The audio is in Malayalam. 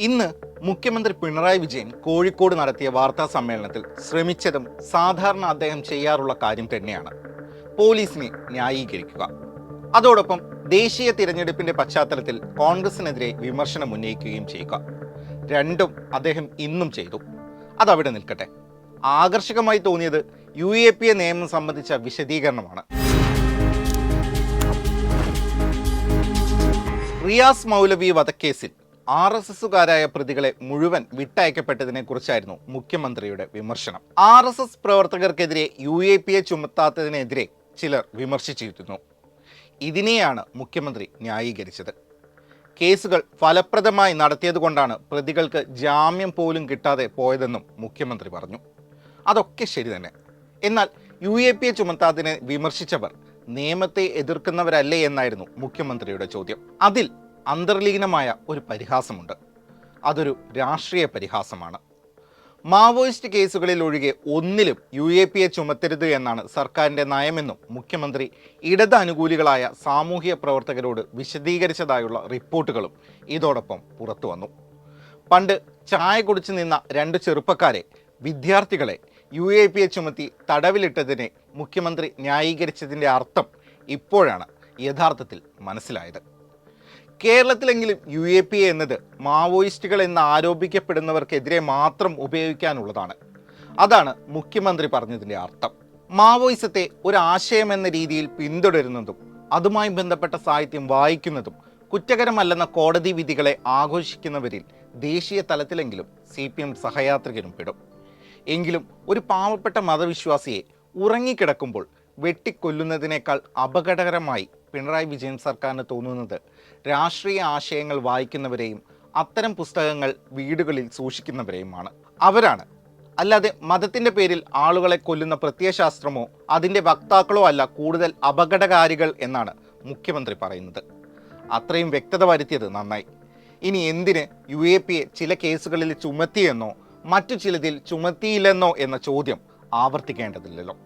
ഇന്ന് മുഖ്യമന്ത്രി പിണറായി വിജയൻ കോഴിക്കോട് നടത്തിയ വാർത്താ സമ്മേളനത്തിൽ ശ്രമിച്ചതും സാധാരണ അദ്ദേഹം ചെയ്യാറുള്ള കാര്യം തന്നെയാണ്. പോലീസിനെ ന്യായീകരിക്കുക. അതോടൊപ്പം ദേശീയ തിരഞ്ഞെടുപ്പിന്റെ പശ്ചാത്തലത്തിൽ കോൺഗ്രസിനെതിരെ വിമർശനം ഉന്നയിക്കുകയും ചെയ്യുക. രണ്ടും അദ്ദേഹം ഇന്നും ചെയ്തു. അതവിടെ നിൽക്കട്ടെ. ആകർഷകമായി തോന്നിയത് യു എ പി എ നിയമം സംബന്ധിച്ച വിശദീകരണമാണ്. റിയാസ് മൗലവി വധക്കേസിൽ ആർ എസ് എസുകാരായ പ്രതികളെ മുഴുവൻ വിട്ടയക്കപ്പെട്ടതിനെ കുറിച്ചായിരുന്നു മുഖ്യമന്ത്രിയുടെ വിമർശനം. ആർ എസ് എസ് പ്രവർത്തകർക്കെതിരെ യു എ പി എ ചുമത്താത്തതിനെതിരെ ചിലർ വിമർശിച്ചിരുന്നു. ഇതിനെയാണ് മുഖ്യമന്ത്രി ന്യായീകരിച്ചത്. കേസുകൾ ഫലപ്രദമായി നടത്തിയതുകൊണ്ടാണ് പ്രതികൾക്ക് ജാമ്യം പോലും കിട്ടാതെ പോയതെന്നും മുഖ്യമന്ത്രി പറഞ്ഞു. അതൊക്കെ ശരി തന്നെ. എന്നാൽ യു എ പി എ ചുമത്താതിനെ വിമർശിച്ചവർ നിയമത്തെ എതിർക്കുന്നവരല്ലേ എന്നായിരുന്നു മുഖ്യമന്ത്രിയുടെ ചോദ്യം. അതിൽ അന്തർലീനമായ ഒരു പരിഹാസമുണ്ട്. അതൊരു രാഷ്ട്രീയ പരിഹാസമാണ്. മാവോയിസ്റ്റ് കേസുകളിൽ ഒഴികെ ഒന്നിലും യു എ പി എ ചുമത്തരുത് എന്നാണ് സർക്കാരിന്റെ നയമെന്നും മുഖ്യമന്ത്രി ഇടത് അനുകൂലികളായ സാമൂഹ്യ പ്രവർത്തകരോട് വിശദീകരിച്ചതായുള്ള റിപ്പോർട്ടുകളും ഇതോടൊപ്പം പുറത്തു വന്നു. പണ്ട് ചായ കുടിച്ചു നിന്ന രണ്ട് ചെറുപ്പക്കാരെ വിദ്യാർത്ഥികളെ യു എ പി എ ചുമത്തി തടവിലിട്ടതിനെ മുഖ്യമന്ത്രി ന്യായീകരിച്ചതിന്റെ അർത്ഥം ഇപ്പോഴാണ് യഥാർത്ഥത്തിൽ മനസ്സിലായത്. കേരളത്തിലെങ്കിലും യു എ പി എ എന്നത് മാവോയിസ്റ്റുകൾ എന്ന് ആരോപിക്കപ്പെടുന്നവർക്കെതിരെ മാത്രം ഉപയോഗിക്കാനുള്ളതാണ്. അതാണ് മുഖ്യമന്ത്രി പറഞ്ഞതിന്റെ അർത്ഥം. മാവോയിസത്തെ ഒരു ആശയം എന്ന രീതിയിൽ പിന്തുടരുന്നതും അതുമായി ബന്ധപ്പെട്ട സാഹിത്യം വായിക്കുന്നതും കുറ്റകരമല്ലെന്ന കോടതി വിധികളെ ആഘോഷിക്കുന്നവരിൽ ദേശീയ തലത്തിലെങ്കിലും സി പി എം സഹയാത്രികരും പെടും. എങ്കിലും ഒരു പാവപ്പെട്ട മതവിശ്വാസിയെ ഉറങ്ങിക്കിടക്കുമ്പോൾ വെട്ടിക്കൊല്ലുന്നതിനേക്കാൾ അപകടകരമായി പിണറായി വിജയൻ സർക്കാരിന് തോന്നുന്നത് രാഷ്ട്രീയ ആശയങ്ങൾ വായിക്കുന്നവരെയും അത്തരം പുസ്തകങ്ങൾ വീടുകളിൽ സൂക്ഷിക്കുന്നവരെയുമാണ്. അവരാണ്. അല്ലാതെ മതത്തിന്റെ പേരിൽ ആളുകളെ കൊല്ലുന്ന പ്രത്യയശാസ്ത്രമോ അതിന്റെ വക്താക്കളോ അല്ല കൂടുതൽ അപകടകാരികൾ എന്നാണ് മുഖ്യമന്ത്രി പറയുന്നത്. അത്രയും വ്യക്തത വരുത്തിയത് നന്നായി. ഇനി എന്തിന് യു എ പി എ ചില കേസുകളിൽ ചുമത്തിയെന്നോ മറ്റു ചിലതിൽ ചുമത്തിയില്ലെന്നോ എന്ന ചോദ്യം ആവർത്തിക്കേണ്ടതില്ലല്ലോ.